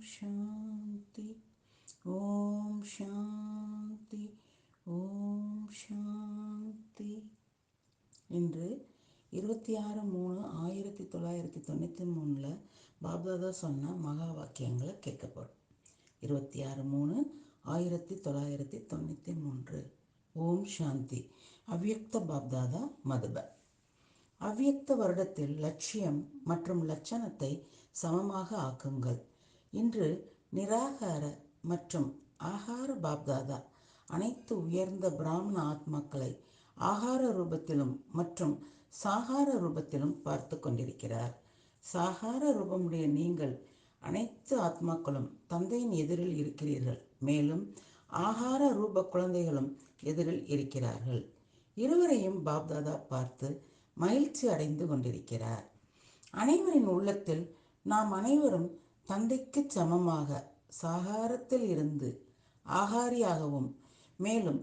சாந்தி ஓம் சாந்தி ஓம் சாந்தி இன்று இருபத்தி ஆறு மூணு ஆயிரத்தி தொள்ளாயிரத்தி தொண்ணூற்றி மூணில் பாப்தாதா சொன்ன மகா வாக்கியங்களை கேட்க போகிறோம் இருபத்தி ஆறு மூணு ஆயிரத்தி தொள்ளாயிரத்தி தொண்ணூற்றி மூன்று. ஓம் சாந்தி. அவ்யக்த பாப்தாதா மதுப. அவ்யக்த வருடத்தில் லட்சியம் மற்றும் லட்சணத்தை சமமாக ஆக்குங்கள். இன்று நிராகார மற்றும் ஆகார பாப்தாதா அனைத்து உயர்ந்த பிராமண ஆத்மாக்களை ஆகார ரூபத்திலும் மற்றும் சாகார ரூபத்திலும் பார்த்து கொண்டிருக்கிறார். சாகார ரூபமுடைய நீங்கள் அனைத்து ஆத்மாக்களும் தந்தையின் எதிரில் இருக்கிறீர்கள். மேலும் ஆகார ரூப குழந்தைகளும் எதிரில் இருக்கிறார்கள். இருவரையும் பாப்தாதா பார்த்து மகிழ்ச்சி அடைந்து கொண்டிருக்கிறார். அனைவரின் உள்ளத்தில் நாம் அனைவரும் தந்தைக்கு சமமாக சாகாரத்தில் இருந்து ஆகாரியாகவும் மேலும்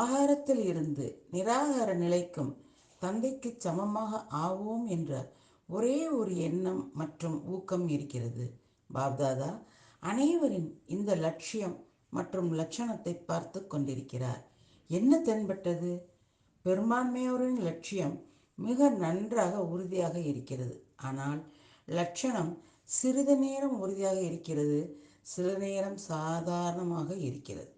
ஆகாரத்தில் இருந்து நிராகார நிலைக்கும் தந்தைக்கு சமமாக ஆவோம் என்ற ஒரே ஒரு எண்ணம் மற்றும் ஊக்கம் இருக்கிறது. பாப்தாதா அனைவரின் இந்த லட்சியம் மற்றும் லட்சணத்தை பார்த்து கொண்டிருக்கிறார். என்ன தென்பட்டது? பெரும்பான்மையோரின் லட்சியம் மிக நன்றாக உறுதியாக இருக்கிறது. ஆனால் லட்சணம் சிறிது நேரம் உறுதியாக இருக்கிறது. சில நேரம் சாதாரணமாக இருக்கிறது.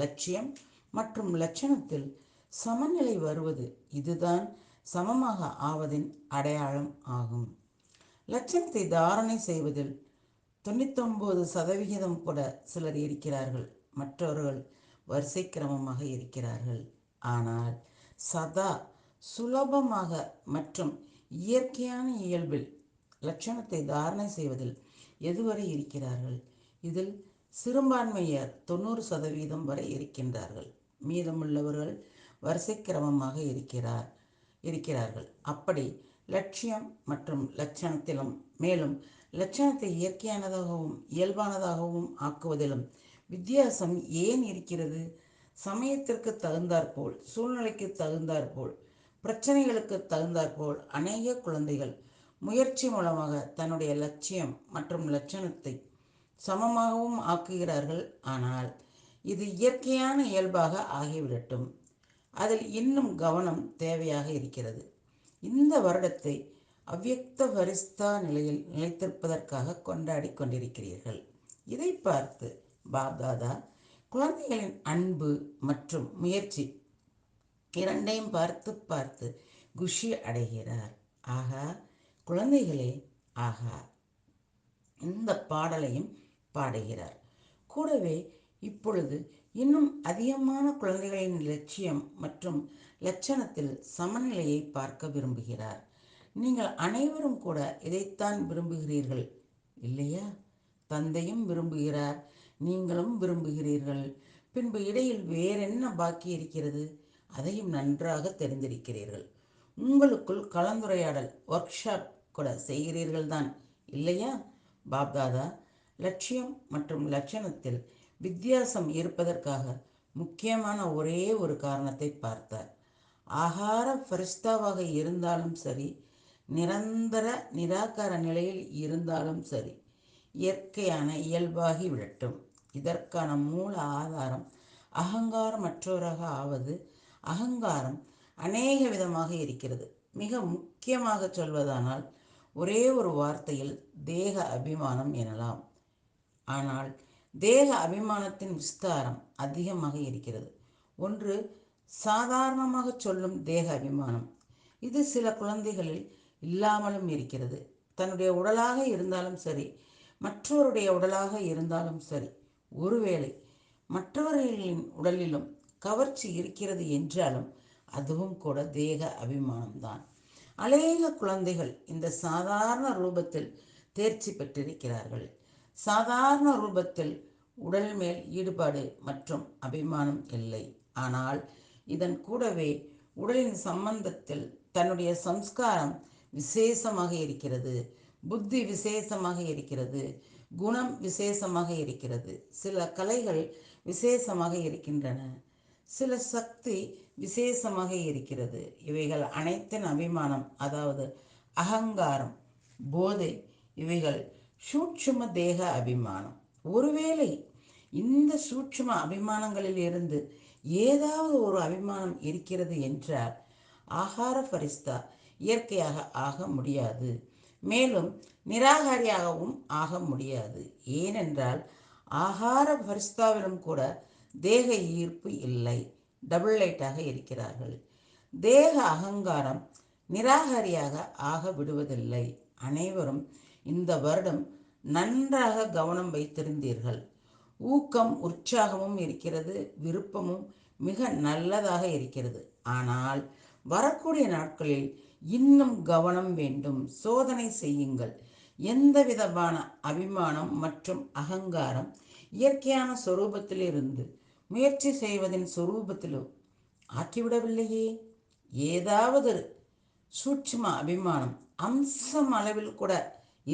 லட்சியம் மற்றும் லட்சணத்தில் சமநிலை வருவது இதுதான் சமமாக ஆவதின் அடையாளம் ஆகும். லட்சணத்தை தாரணை செய்வதில் தொண்ணூத்தொம்பது சதவிகிதம் கூட சிலர் இருக்கிறார்கள். மற்றவர்கள் வரிசை கிரமமாக இருக்கிறார்கள். ஆனால் சதா சுலபமாக மற்றும் இயற்கையான இயல்பில் லட்சணத்தை தாரணை செய்வதில் எதுவரை இருக்கிறார்கள்? இதில் சிறுபான்மையர் தொண்ணூறு சதவீதம் வரை இருக்கின்றார்கள். மீதமுள்ளவர்கள் வரிசை கிரமமாக இருக்கிறார் இருக்கிறார்கள். அப்படி லட்சியம் மற்றும் லட்சணத்திலும் மேலும் லட்சணத்தை இயற்கையானதாகவும் இயல்பானதாகவும் ஆக்குவதிலும் வித்தியாசம் ஏன் இருக்கிறது? சமயத்திற்கு தகுந்தாற்போல் சூழ்நிலைக்கு தகுந்தாற்போல் பிரச்சனைகளுக்கு தகுந்தாற்போல் அநேக குழந்தைகள் முயற்சி மூலமாக தன்னுடைய லட்சியம் மற்றும் லட்சணத்தை சமமாகவும் ஆக்குகிறார்கள். ஆனால் இது இயற்கையான இயல்பாக ஆகிவிடட்டும். அதில் இன்னும் கவனம் தேவையாக இருக்கிறது. இந்த வருடத்தை அவ்யக்த வரிஸ்தா நிலையில் நிலைத்திருப்பதற்காக கொண்டாடி கொண்டிருக்கிறீர்கள். இதை பார்த்து பாப்தாதா குழந்தைகளின் அன்பு மற்றும் முயற்சி இரண்டையும் பார்த்து பார்த்து குஷி அடைகிறார். ஆகா குழந்தைகளே ஆகா இந்த பாடலையும் பாடுகிறார். கூடவே இப்பொழுது இன்னும் அதிகமான குழந்தைகளின் லட்சியம் மற்றும் லட்சணத்தில் சமநிலையை பார்க்க விரும்புகிறார். நீங்கள் அனைவரும் கூட இதைத்தான் விரும்புகிறீர்கள் இல்லையா? தந்தையும் விரும்புகிறார் நீங்களும் விரும்புகிறீர்கள். பின்பு இடையில் வேறென்ன பாக்கி இருக்கிறது? அதையும் நன்றாக தெரிந்திருக்கிறீர்கள். உங்களுக்குள் கலந்துரையாடல் ஒர்க் ஷாப் கூட செய்கிறீர்கள் தான் இல்லையா? பாப்தாதா லட்சியம் மற்றும் லட்சணத்தில் வித்தியாசம் இருப்பதற்காக முக்கியமான ஒரே ஒரு காரணத்தை பார்த்தார். ஆகார ஃபரிஸ்தாவாக இருந்தாலும் சரி நிரந்தர நிராகார நிலையில் இருந்தாலும் சரி இயற்கையான இயல்பாகி விடட்டும். இதற்கான மூல ஆதாரம் அகங்காரமற்றவராக ஆவது அகங்காரம் அநேக விதமாக இருக்கிறது. மிக முக்கியமாக சொல்வதானால் ஒரே ஒரு வார்த்தையில் தேக அபிமானம் எனலாம். ஆனால் தேக அபிமானத்தின் விஸ்தாரம் அதிகமாக இருக்கிறது. ஒன்று சாதாரணமாக சொல்லும் தேக அபிமானம். இது சில குழந்தைகளில் இல்லாமலும் இருக்கிறது. தன்னுடைய உடலாக இருந்தாலும் சரி மற்றவருடைய உடலாக இருந்தாலும் சரி ஒருவேளை மற்றவர்களின் உடலிலும் கவர்ச்சி இருக்கிறது என்றாலும் அதுவும் கூட தேக அபிமானம்தான். அநேக குழந்தைகள் இந்த சாதாரண ரூபத்தில் தேர்ச்சி பெற்றிருக்கிறார்கள். சாதாரண ரூபத்தில் உடல் மேல் ஈடுபாடு மற்றும் அபிமானம் இல்லை. ஆனால் இதன் கூடவே உடலின் சம்பந்தத்தில் தன்னுடைய சம்ஸ்காரம் விசேஷமாக இருக்கிறது புத்தி விசேஷமாக இருக்கிறது குணம் விசேஷமாக இருக்கிறது. சில கலைகள் விசேஷமாக இருக்கின்றன. சில சக்தி விசேஷமாக இருக்கிறது. இவைகள் அனைத்தின் அபிமானம் அதாவது அகங்காரம் போதை இவைகள் சூட்சும தேக அபிமானம். ஒருவேளை இந்த சூட்சும அபிமானங்களில் இருந்து ஏதாவது ஒரு அபிமானம் இருக்கிறது என்றால் ஆகார பரிஸ்தா இயற்கையாக ஆக முடியாது. மேலும் நிராகாரியாகவும் ஆக முடியாது. ஏனென்றால் ஆகார பரிஸ்தாவிலும் கூட தேக ஈர்ப்பு இல்லை. டபுள் லைட்டாக இருக்கிறார்கள். தேக அகங்காரம் நிராகரியாக ஆக விடுவதில்லை. அனைவரும் இந்த வருடம் நன்றாக கவனம் வைத்திருந்தீர்கள். ஊக்கம் உற்சாகமும் இருக்கிறது. விருப்பமும் மிக நல்லதாக இருக்கிறது. ஆனால் வரக்கூடிய நாட்களில் இன்னும் கவனம் வேண்டும். சோதனை செய்யுங்கள். எந்த விதமான அபிமானம் மற்றும் அகங்காரம் இயற்கையான சொரூபத்திலிருந்து முயற்சி செய்வதின் சொரூபத்திலோ ஆக்கிவிடவில்லையே? ஏதாவது சூட்சும அபிமானம் அம்சம் அளவில் கூட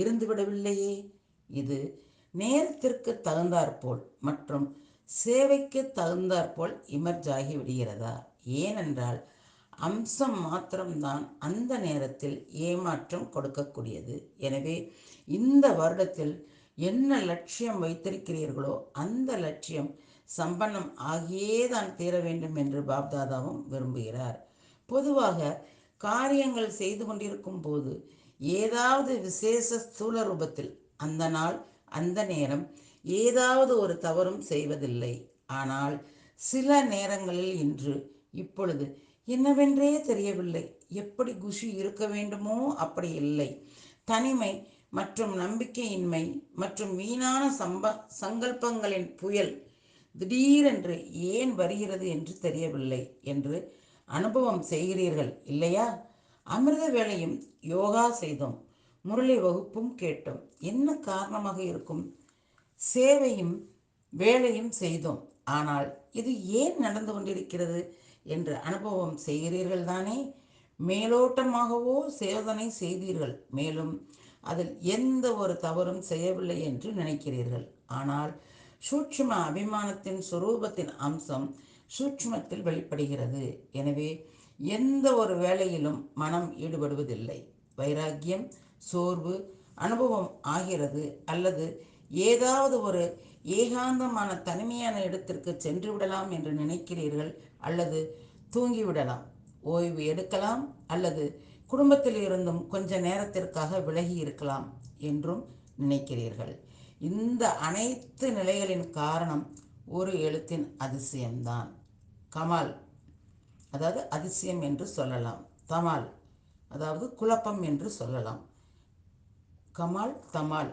இருந்துவிடவில்லையே? இது நேரத்திற்கு தகுந்தாற்போல் மற்றும் சேவைக்கு தகுந்தாற்போல் இமர்ஜ் ஆகி விடுகிறதா? ஏனென்றால் அம்சம் மாத்திரம்தான் அந்த நேரத்தில் ஏமாற்றம் கொடுக்கக்கூடியது. எனவே இந்த வருடத்தில் என்ன லட்சியம் வைத்திருக்கிறீர்களோ அந்த லட்சியம் சம்பன்னம் ஆகியே தான் தீர வேண்டும் என்று பாப்தாதாவும் விரும்புகிறார். பொதுவாக காரியங்கள் செய்து கொண்டிருக்கும் போது ஏதாவது விசேஷ ஸ்தூல ரூபத்தில் அந்த நாள் அந்த நேரம் ஏதாவது ஒரு தவறும் செய்வதில்லை. ஆனால் சில நேரங்களில் இன்று இப்பொழுது என்னவென்றே தெரியவில்லை. எப்படி குஷி இருக்க வேண்டுமோ அப்படி இல்லை. தனிமை மற்றும் நம்பிக்கையின்மை மற்றும் வீணான சம்ப சங்கல்பங்களின் புயல் திடீரென்று ஏன் வருகிறது என்று தெரியவில்லை என்று அனுபவம் செய்கிறீர்கள் இல்லையா? அமிர்த வேளையும் யோகா செய்தோம். முரளி வகுப்பும் கேட்டோம். என்ன காரணமாக இருக்கும்? சேவையும் வேலையும் செய்தோம். ஆனால் இது ஏன் நடந்து கொண்டிருக்கிறது என்று அனுபவம் செய்கிறீர்கள் தானே? மேலோட்டமாகவோ சேதனை செய்தீர்கள். மேலும் அதில் எந்த ஒரு தவறும் செய்யவில்லை என்று நினைக்கிறீர்கள். ஆனால் சூட்சும அபிமானத்தின் சுரூபத்தின் அம்சம் சூட்சுமத்தில் வெளிப்படுகிறது. எனவே எந்த ஒரு வேலையிலும் மனம் ஈடுபடுவதில்லை. வைராக்கியம் சோர்வு அனுபவம் ஆகிறது. அல்லது ஏதாவது ஒரு ஏகாந்தமான தனிமையான இடத்திற்கு சென்று விடலாம் என்று நினைக்கிறீர்கள் அல்லது தூங்கிவிடலாம். ஓய்வு எடுக்கலாம் அல்லது குடும்பத்தில் இருந்தும் கொஞ்ச நேரத்திற்காக விலகி இருக்கலாம் என்றும் நினைக்கிறீர்கள். இந்த அனைத்து நிலைகளின் காரணம் ஒரு எழுத்தின் அதிசயம்தான். கமால் அதாவது அதிசயம் என்று சொல்லலாம். தமால் அதாவது குழப்பம் என்று சொல்லலாம். கமால் தமால்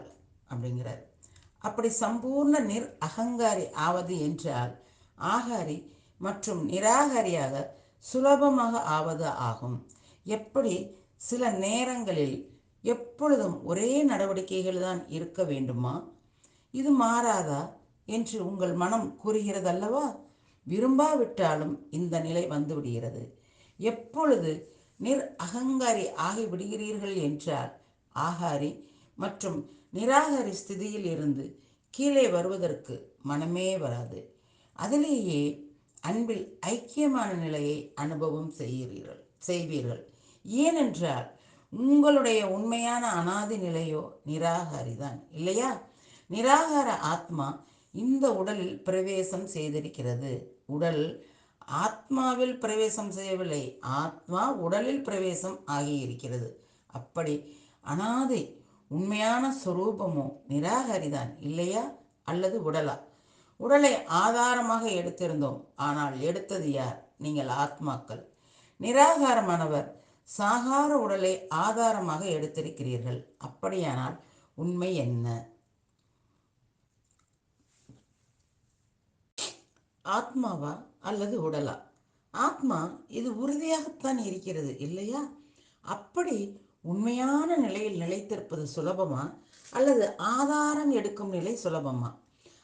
அப்படிங்கிறார். அப்படி சம்பூர்ண நிர் அகங்காரி ஆவது என்றால் ஆகாரி மற்றும் நிராகாரியாக சுலபமாக ஆவது ஆகும். எப்படி? சில நேரங்களில் எப்பொழுதும் ஒரே நடவடிக்கைகள் தான் இருக்க வேண்டுமா? இது மாறாதா என்று உங்கள் மனம் கூறுகிறதல்லவா? விரும்பாவிட்டாலும் இந்த நிலை வந்துவிடுகிறது. எப்பொழுது நிர் அகங்காரி ஆகிவிடுகிறீர்கள் என்றால் ஆகாரி மற்றும் நிராகரி ஸ்திதியில் இருந்து கீழே வருவதற்கு மனமே வராது. அதிலேயே அன்பில் ஐக்கியமான நிலையை அனுபவம் செய்கிறீர்கள் செய்வீர்கள். ஏனென்றால் உங்களுடைய உண்மையான அனாதி நிலையோ நிராகாரிதான் இல்லையா? நிராகார ஆத்மா இந்த உடலில் பிரவேசம் செய்திருக்கிறது. உடல் ஆத்மாவில் பிரவேசம் செய்யவில்லை. ஆத்மா உடலில் பிரவேசம் ஆகியிருக்கிறது. அப்படி அனாதை உண்மையான சொரூபமோ நிராகரிதான் இல்லையா? அல்லது உடலா? உடலை ஆதாரமாக எடுத்திருந்தோம். ஆனால் எடுத்தது யார்? நீங்கள் ஆத்மாக்கள். நிராகாரமானவர் சாகார உடலை ஆதாரமாக எடுத்திருக்கிறீர்கள். அப்படியானால் உண்மை என்ன? ஆத்மாவா அல்லது உடலா? ஆத்மா இது உறுதியாகத்தான் இருக்கிறது இல்லையா? அப்படி உண்மையான நிலையில் நிலைத்திருப்பது சுலபமா? அல்லது ஆதாரம் எடுக்கும் நிலை சுலபமா?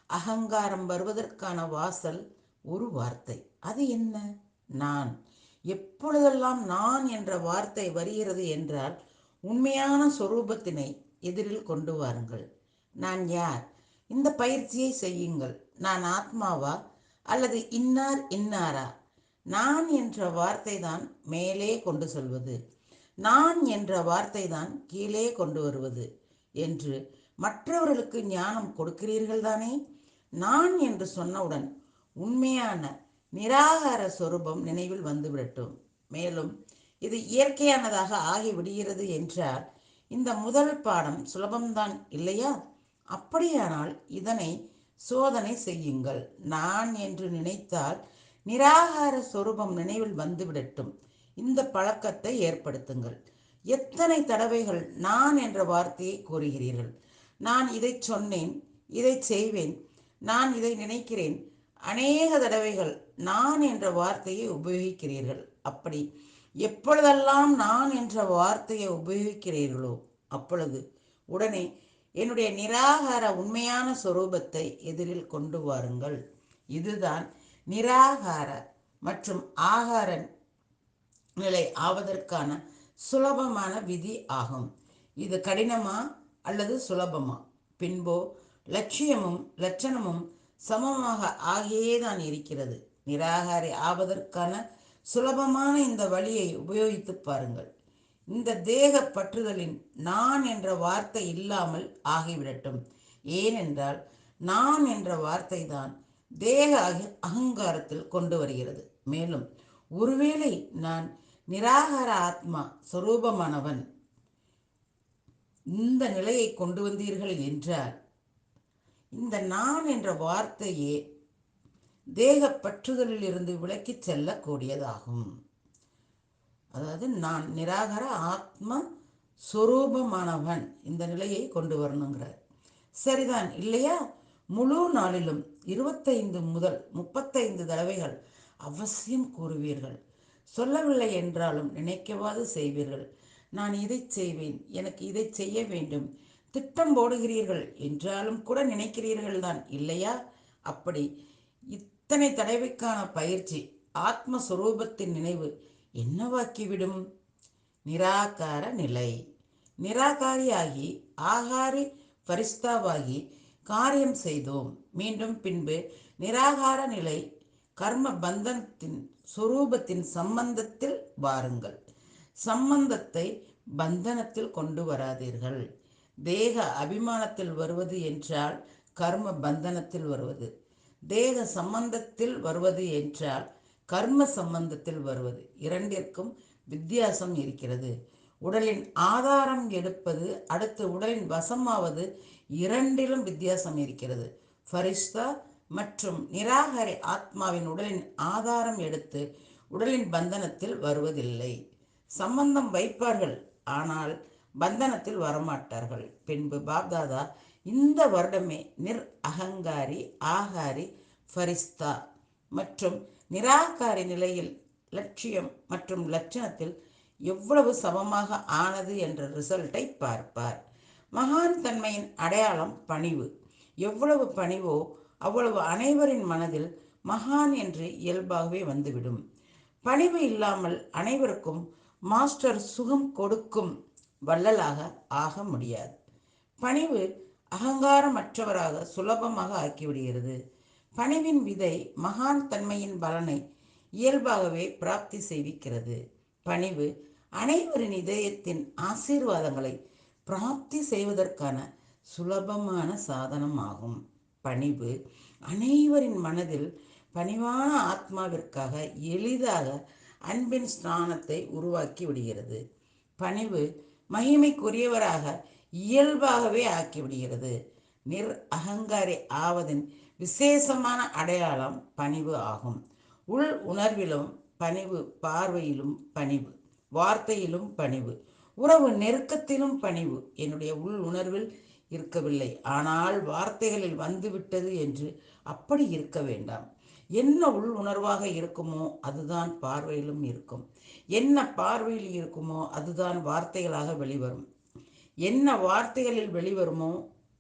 அகங்காரம் வருவதற்கான வாசல் ஒரு வார்த்தை. அது என்ன? நான். எப்பொழுதெல்லாம் நான் என்ற வார்த்தை வருகிறது என்றால் உண்மையான சொரூபத்தினை எதிரில் கொண்டு வாருங்கள். நான் யார்? இந்த பயிற்சியை செய்யுங்கள். நான் ஆத்மாவா? அல்லது இன்னார் இன்னாரா? நான் என்ற வார்த்தை தான் மேலே கொண்டு சொல்வது. நான் என்ற வார்த்தை தான் கீழே கொண்டு வருவது என்று மற்றவர்களுக்கு ஞானம் கொடுக்கிறீர்கள் தானே நான் என்று சொன்னவுடன் உண்மையான நிராகார சொரூபம் நினைவில் வந்துவிடட்டும். மேலும் இது இயற்கையானதாக ஆகிவிடுகிறது என்றால் இந்த முதல் பாடம் சுலபம்தான் இல்லையா? அப்படியானால் இதனை சோதனை செய்யுங்கள். நான் என்று நினைத்தால் நிராகார சொரூபம் நினைவில் வந்துவிடட்டும். இந்த பழக்கத்தை ஏற்படுத்துங்கள். எத்தனை தடவைகள் நான் என்ற வார்த்தையை கூறுகிறீர்கள்? நான் இதை சொன்னேன் இதை செய்வேன் நான் இதை நினைக்கிறேன். அநேக தடவைகள் நான் என்ற வார்த்தையை உபயோகிக்கிறீர்கள். அப்படி எப்பொழுதெல்லாம் நான் என்ற வார்த்தையை உபயோகிக்கிறீர்களோ அப்பொழுது உடனே என்னுடைய நிராகார உண்மையான சொரூபத்தை எதிரில் கொண்டு வாருங்கள். இதுதான் நிராகார மற்றும் ஆகார நிலை ஆவதற்கான சுலபமான விதி ஆகும். இது கடினமா அல்லது சுலபமா? பின்போ லட்சியமும் லட்சணமும் சமமாக ஆகியேதான் இருக்கிறது. நிராகாரி ஆவதற்கான சுலபமான இந்த வழியை உபயோகித்து பாருங்கள். இந்த தேக பற்றுதலின் நான் என்ற வார்த்தை இல்லாமல் ஆகிவிடட்டும். ஏனென்றால் நான் என்ற வார்த்தை தான் தேக அக- அகங்காரத்தில் கொண்டு வருகிறது. மேலும் ஒருவேளை நான் நிராகார ஆத்மா சொரூபமானவன் இந்த நிலையை கொண்டு வந்தீர்கள் என்றால் இந்த நான் என்ற வார்த்தையே தேக பற்றுதலில் இருந்து விலக்கிச் செல்லக்கூடியதாகும். அதாவது நான் நிராகர ஆத்ம சுரூபமானவன் இந்த நிலையை கொண்டு வரணுங்கிறார். சரிதான் இல்லையா? முழு நாளிலும் இருபத்தைந்து முதல் முப்பத்தைந்து தடவைகள் அவசியம் கூறுவீர்கள். சொல்லவில்லை என்றாலும் நினைக்கவாது செய்வீர்கள். நான் இதை செய்வேன் எனக்கு இதை செய்ய வேண்டும். திட்டம் போடுகிறீர்கள் என்றாலும் கூட நினைக்கிறீர்கள் தான் இல்லையா? அப்படி இத்தனை தடவைக்கான பயிற்சி ஆத்மஸ்வரூபத்தின் நினைவு என்னவாக்கிவிடும் நிராகார நிலை. நிராகாரியாகி ஆகாரி பரிஸ்தாவாகி காரியம் செய்தோம். மீண்டும் பின்பு நிராகார நிலை கர்ம பந்தனத்தின் சுரூபத்தின் சம்பந்தத்தில் வாருங்கள். சம்பந்தத்தை பந்தனத்தில் கொண்டு வராதீர்கள். தேக அபிமானத்தில் வருவது என்றால் கர்ம பந்தனத்தில் வருவது. தேக சம்பந்தத்தில் வருவது என்றால் கர்ம சம்பந்தத்தில் வருவது. இரண்டிற்கும் வித்தியாசம் இருக்கிறது. உடலின் ஆதாரம் எடுப்பது அடுத்து உடலின் வசமாவது இரண்டிலும் வித்தியாசம் இருக்கிறது. ஃபரிஷ்தா மற்றும் நிராகரி ஆத்மாவின் உடலின் ஆதாரம் எடுத்து உடலின் பந்தனத்தில் வருவதில்லை. சம்பந்தம் வைப்பார்கள் ஆனால் பந்தனத்தில் வரமாட்டார்கள். பின்பு பாப்தாதா இந்த வருடமே நிர் அகங்காரி ஆகாரி ஃபரிஸ்தா மற்றும் நிராகாரி நிலையில் லட்சியம் மற்றும் லட்சணத்தில் எவ்வளவு சமமாக ஆனது என்ற ரிசல்ட்டை பார்ப்பார். மகான் தன்மையின் அடையாளம் பணிவு. எவ்வளவு பணிவோ அவ்வளவு அனைவரின் மனதில் மகான் என்று இயல்பாகவே வந்துவிடும். பணிவு இல்லாமல் அனைவருக்கும் மாஸ்டர் சுகம் கொடுக்கும் வள்ளலாக ஆக முடியாது. பணிவு அகங்காரமற்றவராக சுலபமாக ஆக்கிவிடுகிறது. பணிவின் விதை மகான் தன்மையின் பலனை இயல்பாகவே பிராப்தி செய்விக்கிறது. பணிவு அனைவரின் இதயத்தின் ஆசீர்வாதங்களை பிராப்தி செய்வதற்கான சுலபமான சாதனமாகும். பணிவு அனைவரின் மனதில் பணிவான ஆத்மாவிற்காக எளிதாக அன்பின் ஸ்நானத்தை உருவாக்கி விடுகிறது. பணிவு மகிமைக்குரியவராக இயல்பாகவே ஆக்கிவிடுகிறது நிர் அகங்காரி ஆவதின் விசேஷமான அடையாளம் பணிவு ஆகும். உள் உணர்விலும் பணிவு பார்வையிலும் பணிவு வார்த்தையிலும் பணிவு உறவு நெருக்கத்திலும் பணிவு என்னுடைய உள் உணர்வில் இருக்கவில்லை. ஆனால் வார்த்தைகளில் வந்துவிட்டது என்று அப்படி இருக்க வேண்டாம். என்ன உள் உணர்வாக இருக்குமோ அதுதான் பார்வையிலும் இருக்கும். என்ன பார்வையில் இருக்குமோ அதுதான் வார்த்தைகளாக வெளிவரும். என்ன வார்த்தைகளில் வெளிவருமோ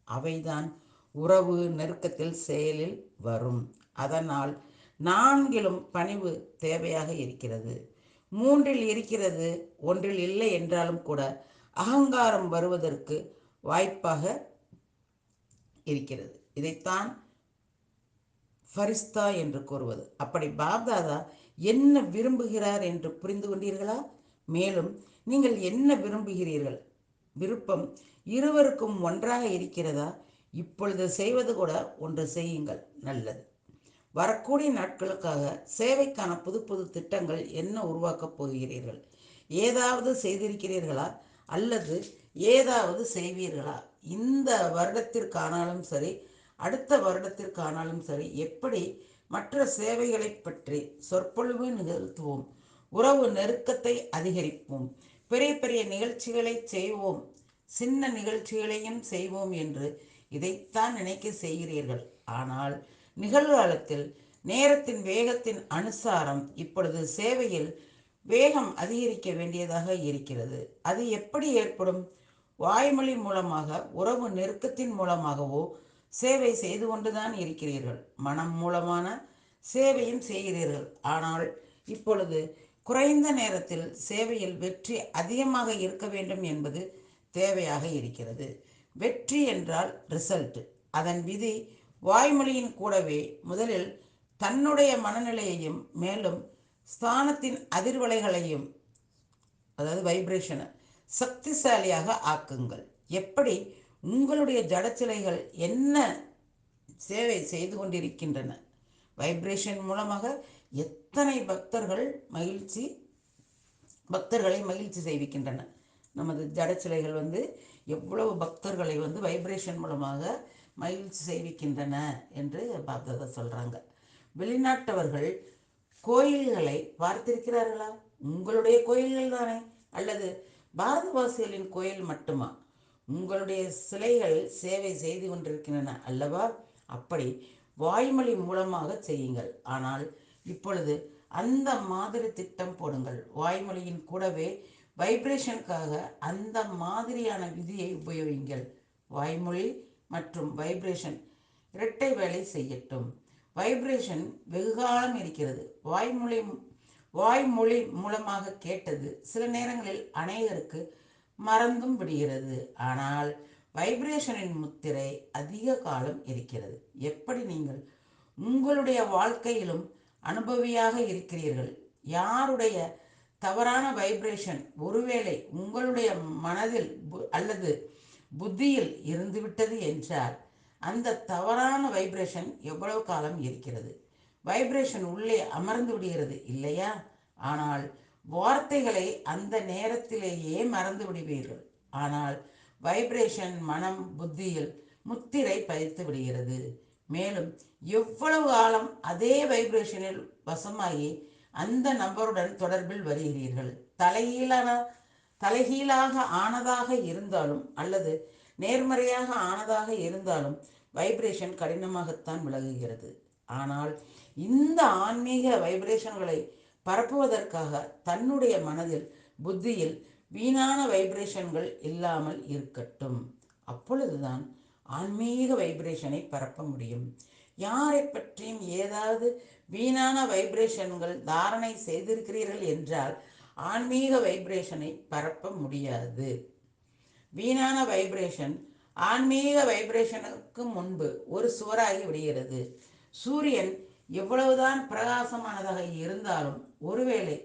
அவைதான் உறவு நெருக்கத்தில் செயலில் வரும். அதனால் நான்கிலும் பணிவு தேவையாக இருக்கிறது. மூன்றில் இருக்கிறது ஒன்றில் இல்லை என்றாலும் கூட அகங்காரம் வருவதற்கு வாய்ப்பாக இருக்கிறது. இதைத்தான் ஃபரிஸ்தா என்று கூறுவது. அப்படி பாப்தாதா என்ன விரும்புகிறார் என்று புரிந்து கொண்டீர்களா? மேலும் நீங்கள் என்ன விரும்புகிறீர்கள்? விருப்பம் இருவருக்கும் ஒன்றாக இருக்கிறதா? இப்பொழுது செய்வது கூட ஒன்று செய்யுங்கள் நல்லது. வரக்கூடிய நாட்களுக்காக சேவைக்கான புது புது திட்டங்கள் என்ன உருவாக்கப் போகிறீர்கள்? ஏதாவது செய்திருக்கிறீர்களா? அல்லது ஏதாவது செய்வீர்களா? இந்த வருடத்திற்கானாலும் சரி அடுத்த வருடத்திற்கானாலும் சரி எப்படி மற்ற சேவைகளை பற்றி சொற்பொழிவு நிகழ்த்துவோம்? உறவு நெருக்கத்தை அதிகரிப்போம். பெரிய பெரிய நிகழ்ச்சிகளை செய்வோம். சின்ன நிகழ்ச்சிகளையும் செய்வோம் என்று இதைத்தான் நினைக்க செய்கிறீர்கள். ஆனால் நிகழ்காலத்தில் நேரத்தின் வேகத்தின் அனுசாரம் இப்பொழுது சேவையில் வேகம் அதிகரிக்க வேண்டியதாக இருக்கிறது. அது எப்படி ஏற்படும்? வாய்மொழி மூலமாக உறவு நெருக்கத்தின் மூலமாகவோ சேவை செய்து கொண்டுதான் இருக்கிறீர்கள். மனம் மூலமான சேவையும் செய்கிறீர்கள். ஆனால் இப்பொழுது குறைந்த நேரத்தில் சேவையில் வெற்றி அதிகமாக இருக்க வேண்டும் என்பது தேவையாக இருக்கிறது. வெற்றி என்றால் ரிசல்ட் அதன் விதி வாய்மொழியின் கூடவே முதலில் தன்னுடைய மனநிலையையும் மேலும் ஸ்தானத்தின் அதிர்வலைகளையும் அதாவது வைப்ரேஷனை சக்திசாலியாக ஆக்குங்கள். எப்படி? உங்களுடைய ஜடச்சிலைகள் என்ன சேவை செய்து கொண்டிருக்கின்றன? வைப்ரேஷன் மூலமாக எத்தனை பக்தர்கள் மகிழ்ச்சி பக்தர்களை மகிழ்ச்சி செய்விக்கின்றன? நமது ஜடச்சிலைகள் வந்து எவ்வளவு பக்தர்களை வந்து வைப்ரேஷன் மூலமாக மகிழ்ச்சி செய்விக்கின்றன என்று பாப்தாதா சொல்கிறாங்க வெளிநாட்டவர்கள் கோயில்களை பார்த்திருக்கிறார்களா? உங்களுடைய கோயில்கள் தானே? அல்லது பாரதவாசிகளின் கோயில் மட்டுமா? உங்களுடைய சிலைகள் சேவை செய்து கொண்டிருக்கின்றன அல்லவா? அப்படி வாய்மொழி மூலமாக செய்யுங்கள். ஆனால் இப்பொழுது அந்த மாதிரி திட்டம் போடுங்கள். வாய்மொழியின் கூடவே வைப்ரேஷனுக்காக அந்த மாதிரியான விதியை உபயோகிங்கள். வாய்மொழி மற்றும் வைப்ரேஷன் இரட்டை வேலை செய்யட்டும். வைப்ரேஷன் வெகுகாலம் இருக்கிறது. வாய்மொழி வாய்மொழி மூலமாக கேட்டது சில நேரங்களில் அநேகருக்கு மறந்தும் விடுகிறது. ஆனால் வைப்ரேஷனின் முத்திரை அதிக காலம் இருக்கிறது. எப்படி நீங்கள் உங்களுடைய வாழ்க்கையிலும் அனுபவியாக இருக்கிறீர்கள்? யாருடைய தவறான வைப்ரேஷன் ஒருவேளை உங்களுடைய மனதில் அல்லது புத்தியில் இருந்துவிட்டது என்றால் அந்த தவறான வைப்ரேஷன் எவ்வளவு காலம் இருக்கிறது? வைப்ரேஷன் உள்ளே அமர்ந்து விடுகிறது இல்லையா? ஆனால் வார்த்தைகளை அந்த நேரத்திலேயே மறந்து விடுவீர்கள். ஆனால் வைப்ரேஷன் மனம் புத்தியில் முத்திரை பதித்து விடுகிறது. மேலும் எவ்வளவு காலம் அதே வைப்ரேஷனில் வசமாகி அந்த நபருடன் தொடர்பில் வருகிறீர்கள். தலைகீழான தலைகீழாக ஆனதாக இருந்தாலும் அல்லது நேர்மறையாக ஆனதாக இருந்தாலும் வைப்ரேஷன் கடினமாகத்தான் விலகுகிறது. ஆனால் இந்த ஆன்மீக வைப்ரேஷன்களை பரப்புவதற்காக தன்னுடைய மனதில் புத்தியில் வீணான வைப்ரேஷன்கள் இல்லாமல் இருக்கட்டும். அப்பொழுதுதான் ஆன்மீக வைப்ரேஷனை பரப்ப முடியும். யாரை பற்றியும் ஏதாவது வீணான வைப்ரேஷன்கள் தாரணை செய்திருக்கிறீர்கள் என்றால் ஆன்மீக வைப்ரேஷனை பரப்ப முடியாது. வீணான வைப்ரேஷன் ஆன்மீக வைப்ரேஷனுக்கு முன்பு ஒரு சுவராகி விடுகிறது. சூரியன் எவ்வளவுதான் பிரகாசமானதாக இருந்தாலும் ஒருவேளை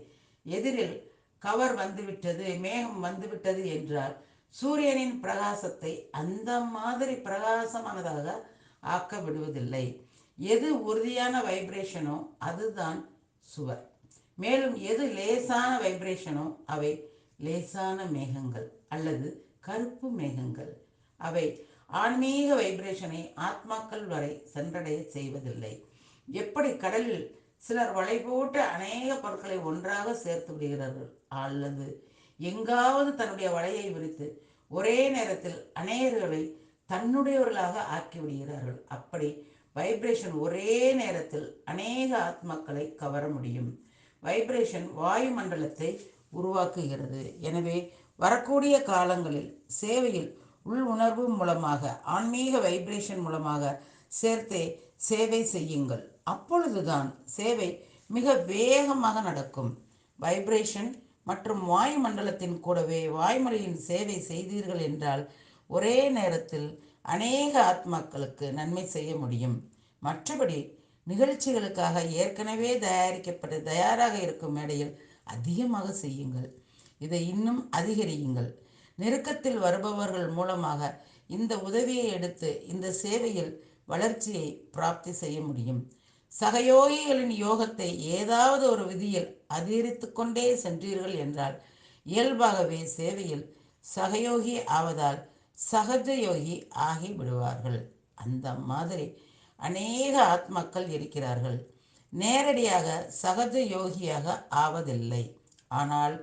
எதிரில் கவர் வந்துவிட்டது மேகம் வந்துவிட்டது என்றால் சூரியனின் பிரகாசத்தை அந்த மாதிரி பிரகாசமானதாக ஆக்க விடுவதில்லை எது உறுதியான வைப்ரேஷனோ அதுதான் சுவர். மேலும் எது லேசான வைப்ரேஷனோ அவை லேசான மேகங்கள் அல்லது கருப்பு மேகங்கள். அவை ஆன்மீக வைப்ரேஷனை ஆத்மாக்கள் வரை சென்றடைய செய்வதில்லை. எப்படி கடலில் சிலர் வலை போட்டு அநேக பொருட்களை ஒன்றாக சேர்த்து விடுகிறார்கள் அல்லது எங்காவது தன்னுடைய வலையை விரித்து ஒரே நேரத்தில் அநேகர்களை தன்னுடையவர்களாக ஆக்கி விடுகிறார்கள். அப்படி வைப்ரேஷன் ஒரே நேரத்தில் அநேக ஆத்மாக்களை கவர முடியும். வைப்ரேஷன் வாயுமண்டலத்தை உருவாக்குகிறது. எனவே வரக்கூடிய காலங்களில் சேவையில் உள் உணர்வு மூலமாக ஆன்மீக வைப்ரேஷன் மூலமாக சேர்த்தே சேவை செய்யுங்கள். அப்பொழுதுதான் சேவை மிக வேகமாக நடக்கும். வைப்ரேஷன் மற்றும் வாயுமண்டலத்தின் கூடவே வாய்மொழியின் சேவை செய்தீர்கள் என்றால் ஒரே நேரத்தில் அநேக ஆத்மாக்களுக்கு நன்மை செய்ய முடியும். மற்றபடி நிகழ்ச்சிகளுக்காக ஏற்கனவே தயாரிக்கப்பட்டு தயாராக இருக்கும் மேடையில் அதிகமாக செய்யுங்கள். இதை இன்னும் அதிகரியுங்கள். நெருக்கத்தில் வருபவர்கள் மூலமாக இந்த உதவியை எடுத்து இந்த சேவையில் வளர்ச்சியை பிராப்தி செய்ய முடியும். சகயோகிகளின் யோகத்தை ஏதாவது ஒரு விதியில் அதிகரித்து கொண்டே சென்றீர்கள் என்றால் இயல்பாகவே சேவையில் சகயோகி ஆவதால் சகஜ யோகி ஆகி விடுவார்கள் அந்த மாதிரி அநேக ஆத்மாக்கள் இருக்கிறார்கள். நேரடியாக சகஜ யோகியாக ஆவதில்லை. ஆனால்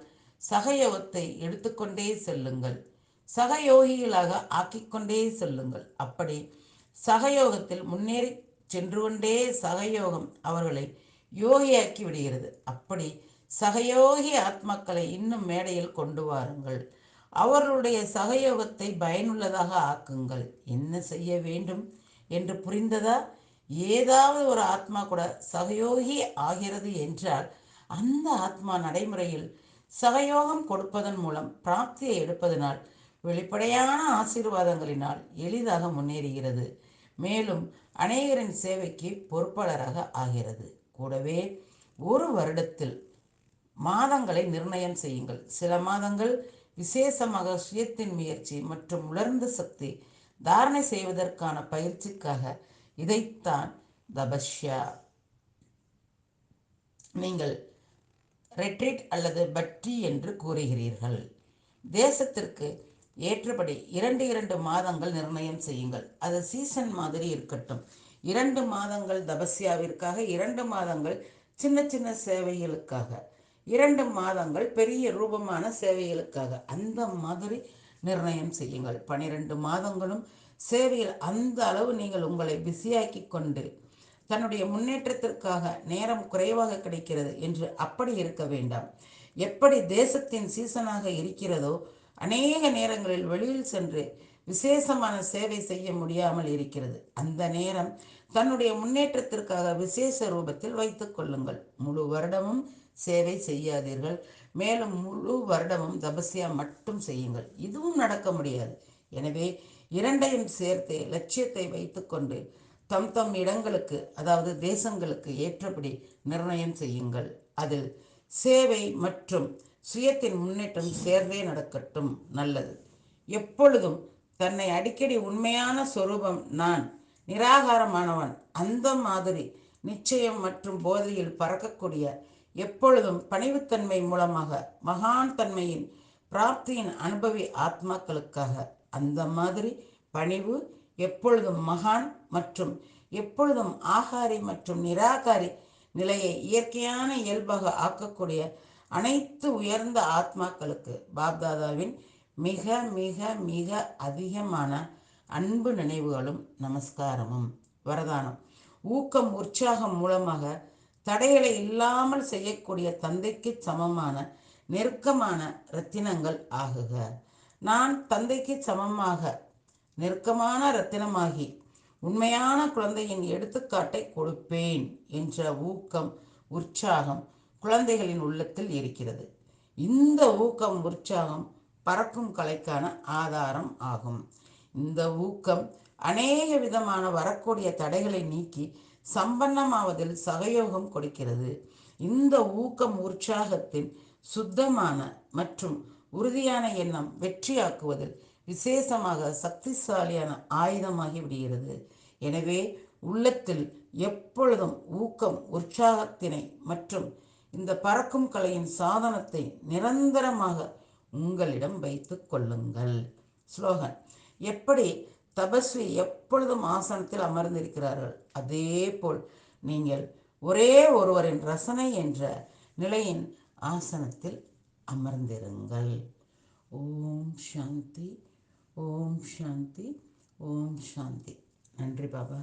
சகயோகத்தை எடுத்துக்கொண்டே செல்லுங்கள். சகயோகிகளாக ஆக்கிக்கொண்டே செல்லுங்கள். அப்படி சகயோகத்தில் முன்னேறி சென்று கொண்டே சகயோகம் அவர்களை யோகியாக்கி விடுகிறது. அப்படி சகயோகி ஆத்மாக்களை இன்னும் மேடையில் கொண்டு வாருங்கள். அவர்களுடைய சகயோகத்தை பயனுள்ளதாக ஆக்குங்கள். என்ன செய்ய வேண்டும் என்று புரிந்ததா? ஏதாவது ஒரு ஆத்மா கூட சகயோகி ஆகிறது என்றால் அந்த ஆத்மா நடைமுறையில் சகயோகம் கொடுப்பதன் மூலம் பிராப்தியை எடுப்பதனால் வெளிப்படையான ஆசீர்வாதங்களினால் எளிதாக முன்னேறுகிறது. மேலும் அநேகரின் சேவைக்கு பொறுப்பாளராக ஆகிறது. கூடவே ஒரு வருடத்தில் மாதங்களை நிர்ணயம் செய்யுங்கள். சில மாதங்கள் விசேஷமாக சுயத்தின் முயற்சி மற்றும் உலர்ந்த சக்தி தாரணை செய்வதற்கான பயிற்சிக்காக இதைத்தான் தபஷ்யா நீங்கள் ரெட்ரீட் அல்லது பட்டி என்று கூறுகிறீர்கள். தேசத்திற்கு ஏற்றபடி இரண்டு இரண்டு மாதங்கள் நிர்ணயம் செய்யுங்கள். அது சீசன் மாதிரி இருக்கட்டும். இரண்டு மாதங்கள் தபஸ்யாவிற்காக இரண்டு மாதங்கள் சின்ன சின்ன சேவைகளுக்காக. இரண்டு மாதங்கள் பெரிய ரூபமான சேவைகளுக்காக. அந்த மாதிரி நிர்ணயம் செய்யுங்கள். பனிரெண்டு மாதங்களும் சேவையில் அந்த அளவு நீங்கள் உங்களை பிஸியாக்கி கொண்டு தன்னுடைய முன்னேற்றத்திற்காக நேரம் குறைவாக கிடைக்கிறது என்று அப்படி இருக்க வேண்டாம். எப்படி தேசத்தின் சீசனாக இருக்கிறதோ அநேக நேரங்களில் வெளியில் சென்று விசேஷமான சேவை செய்ய முடியாமல் இருக்கிறது. அந்த நேரம் தன்னுடைய முன்னேற்றத்திற்காக விசேஷ ரூபத்தில் வைத்துக் கொள்ளுங்கள். முழு வருடமும் சேவை செய்யாதீர்கள். மேலும் முழு வருடமும் தபஸ்யா மட்டும் செய்யுங்கள். இதுவும் நடக்க முடியாது. எனவே இரண்டையும் சேர்த்து லட்சியத்தை வைத்துக்கொண்டு தம் தம் இடங்களுக்கு அதாவது தேசங்களுக்கு ஏற்றபடி நிர்ணயம் செய்யுங்கள். அதில் சேவை மற்றும் சுயத்தின் முன்னேற்றம் சேர்ந்தே நடக்கட்டும் நல்லது. எப்பொழுதும் தன்னை அடிக்கடி உண்மையான சொரூபம் நான் நிராகாரமானவன் அந்த மாதிரி நிச்சயம் மற்றும் போதையில் பறக்கக்கூடிய எப்பொழுதும் பணிவுத்தன்மை மூலமாக மகான் தன்மையின் பிராப்தியின் அனுபவி ஆத்மாக்களுக்காக. அந்த மாதிரி பணிவு எப்பொழுதும் மகான் மற்றும் எப்பொழுதும் ஆகாரி மற்றும் நிராகாரி நிலையை இயற்கையான இயல்பாக ஆக்கக்கூடிய அனைத்து உயர்ந்த ஆத்மாக்களுக்கு பாப்தாதாவின் மிக மிக மிக அதிகமான அன்பு நினைவுகளும் நமஸ்காரமும் வரதானம். ஊக்கம் உற்சாகம் மூலமாக தடைகளை இல்லாமல் செய்யக்கூடிய தந்தைக்கு சமமான நெருக்கமான ரத்தினங்கள் ஆகுக. நான் தந்தைக்கு சமமாக நெருக்கமான ரத்தினமாகி உண்மையான குழந்தையின் எடுத்துக்காட்டை கொடுப்பேன் என்ற ஊக்கம் உற்சாகம் குழந்தைகளின் உள்ளத்தில் இருக்கிறது. இந்த ஊக்கம் உற்சாகம் பறக்கும் கலைக்கான ஆதாரம் ஆகும். இந்த ஊக்கம் அநேக விதமான வரக்கூடிய தடைகளை நீக்கி சம்பன்னமாவதில் சகயோகம் கொடுக்கிறது. இந்த ஊக்கம் உற்சாகத்தின் சுத்தமான மற்றும் உறுதியான எண்ணம் வெற்றியாக்குவதில் விசேஷமாக சக்திசாலியான ஆயுதமாகி விடுகிறது. எனவே உள்ளத்தில் எப்பொழுதும் ஊக்கம் உற்சாகத்தினை மற்றும் இந்த பறக்கும் கலையின் சாதனத்தை நிரந்தரமாக உங்களிடம் வைத்து கொள்ளுங்கள். ஸ்லோகன் எப்படி தபஸ்வி எப்பொழுதும் ஆசனத்தில் அமர்ந்திருக்கிறார்கள். அதே போல் நீங்கள் ஒரே ஒருவரின் ரசனை என்ற நிலையின் ஆசனத்தில் அமர்ந்திருங்கள். ஓம் சாந்தி ஓம் சாந்தி ஓம் சாந்தி. நன்றி பாபா.